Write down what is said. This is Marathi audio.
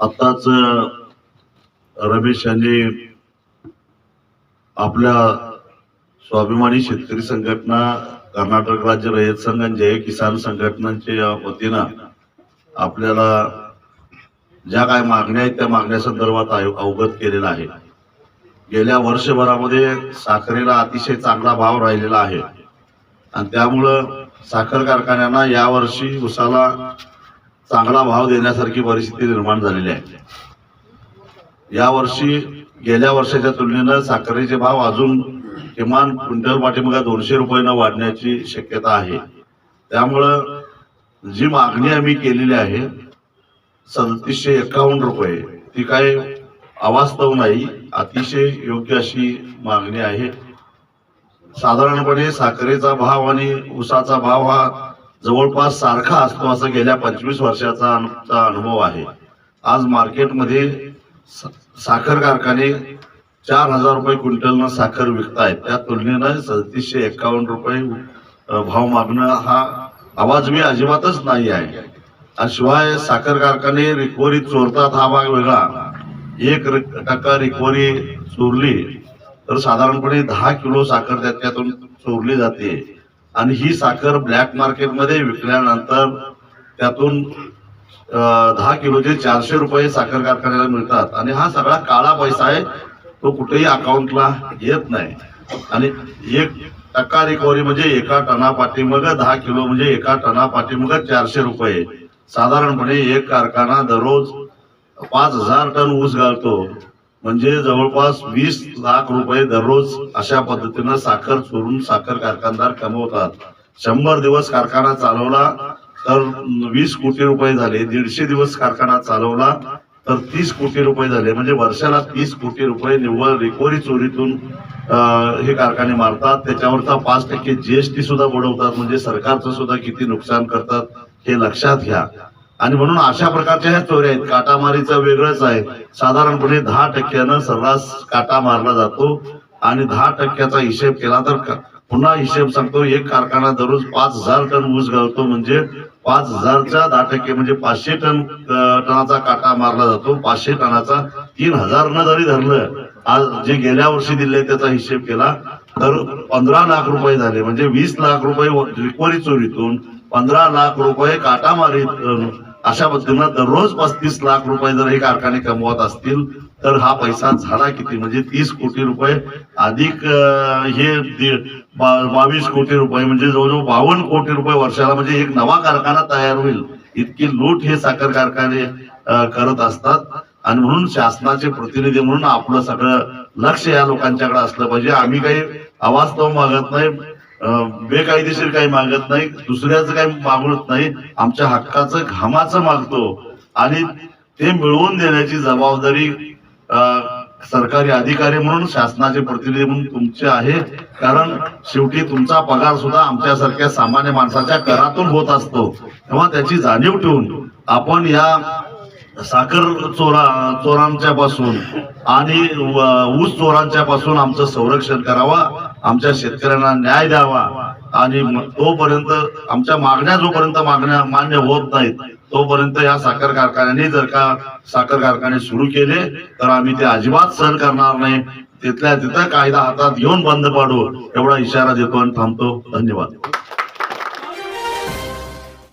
आताच रमेश यांनी आपल्या स्वाभिमानी शेतकरी संघटना कर्नाटक राज्य रयत संघ आणि जय किसान संघटनांच्या वतीनं आपल्याला ज्या काय मागण्या आहेत त्या मागण्या संदर्भात अवगत केलेला आहे. गेल्या वर्षभरामध्ये साखरेला अतिशय चांगला भाव राहिलेला आहे. आणि त्यामुळं साखर कारखान्यांना यावर्षी उसाला चांगला भाव देण्यासारखी परिस्थिती निर्माण झालेली आहे. यावर्षी गेल्या वर्षाच्या तुलनेनं साखरेचे भाव अजून किमान क्विंटल पाठीमागा दोनशे रुपयानं वाढण्याची शक्यता आहे. त्यामुळं जी मागणी आम्ही केलेली आहे सदतीसशे एकावन्न रुपये ती काय अवास्तव नाही अतिशय योग्य अशी मागणी आहे. साधारणपणे साखरेचा भाव आणि ऊसाचा भाव हा जवळपास सारखा असतो असं गेल्या पंचवीस वर्षाचा आमचा अनुभव आहे. आज मार्केटमध्ये स- साखर कारखाने चार हजार रुपये क्विंटलनं साखर विकतायत. त्या तुलनेनं सदतीसशे एकावन्न रुपये भाव मागणं हा आवाज मी अजिबातच नाही आहे. आणि शिवाय साखर कारखाने रिकव्हरी चोरतात हा भाग वेगळा. एक टक्का रिकव्हरी चोरली तर साधारणपणे दहा किलो साखर त्याच्यातून चोरली जाते. आणि ही साखर ब्लॅक मार्केटमध्ये विकल्यानंतर त्यातून दहा किलोचे चारशे रुपये साखर कारखान्याला मिळतात. आणि हा सगळा काळा पैसा आहे तो कुठेही अकाउंटला येत नाही. आणि एक टक्का रिकव्हरी म्हणजे एका टना पाठीमग दहा किलो म्हणजे एका टना पाठीमग चारशे रुपये. साधारणपणे एक कारखाना दररोज पाच हजार टन ऊस घालतो म्हणजे जवळपास वीस लाख रुपये दररोज अशा पद्धतीनं साखर चोरून साखर कारखानदार कमवतात. शंभर दिवस कारखाना चालवला तर वीस कोटी रुपये झाले. दीडशे दिवस कारखाना चालवला तर तीस कोटी रुपये झाले. म्हणजे वर्षाला तीस कोटी रुपये निव्वळ रिकव्हरी चोरीतून हे कारखाने मारतात. त्याच्यावरचा पाच टक्के जीएसटी सुद्धा बुडवतात. म्हणजे सरकारचं सुद्धा किती नुकसान करतात हे लक्षात घ्या. आणि म्हणून अशा प्रकारच्या ह्या चोऱ्या आहेत. काटामारीचं वेगळंच आहे. साधारणपणे दहा टक्क्यानं सर्रास काटा मारला जातो आणि दहा टक्क्याचा हिशेब केला तर पुन्हा हिशेब सांगतो एक कारखाना दररोज पाच हजार टन ऊस घालतो म्हणजे पाच हजारच्या दहा टक्के म्हणजे पाचशे टन टनाचा काटा मारला जातो. पाचशे टनाचा तीन हजार न जरी धरलं आज जे गेल्या वर्षी दिले त्याचा हिशेब केला तर पंधरा लाख रुपये झाले. म्हणजे वीस लाख रुपये रिकवरी चोरीतून पंधरा लाख रुपये काटामारीतून अशा पद्धतीनं दररोज पस्तीस लाख रुपये जर हे कारखाने कमवत असतील तर हा पैसा झाला किती? म्हणजे तीस कोटी रुपये. अधिक हे बावीस कोटी रुपये म्हणजे जवळजवळ बावन्न कोटी रुपये वर्षाला म्हणजे एक नवा कारखाना तयार होईल. इतकी लूट हे साखर कारखाने करत असतात. आणि म्हणून शासनाचे प्रतिनिधी म्हणून आपलं सगळं लक्ष या लोकांच्याकडे असलं पाहिजे. आम्ही काही अवास्तव मागत नाही. बेकायदेशीर काही मागत नाही दुसऱ्याचं काही मागवत नाही आमच्या हक्काचं घामाचं मागतो. आणि ते मिळवून देण्याची जबाबदारी सरकारी अधिकारी म्हणून शासनाचे प्रतिनिधी म्हणून तुमचे आहे. कारण शेवटी तुमचा पगार सुद्धा आमच्यासारख्या सामान्य माणसाच्या करातून होत असतो. तेव्हा त्याची जाणीव ठेवून आपण या साखर चोरा चोरांच्या पासून आणि ऊस चोरांच्या पासून आमचं संरक्षण करावा. आमच्या शेतकऱ्यांना न्याय द्यावा आणि तोपर्यंत आमच्या मागण्या जोपर्यंत मागण्या मान्य होत नाहीत तोपर्यंत या साखर कारखान्याने जर का साखर कारखाने सुरू केले तर आम्ही ते अजिबात सहन करणार नाही. तिथल्या तिथं कायदा हातात घेऊन बंद पाडू एवढा इशारा देतो आणि थांबतो. धन्यवाद.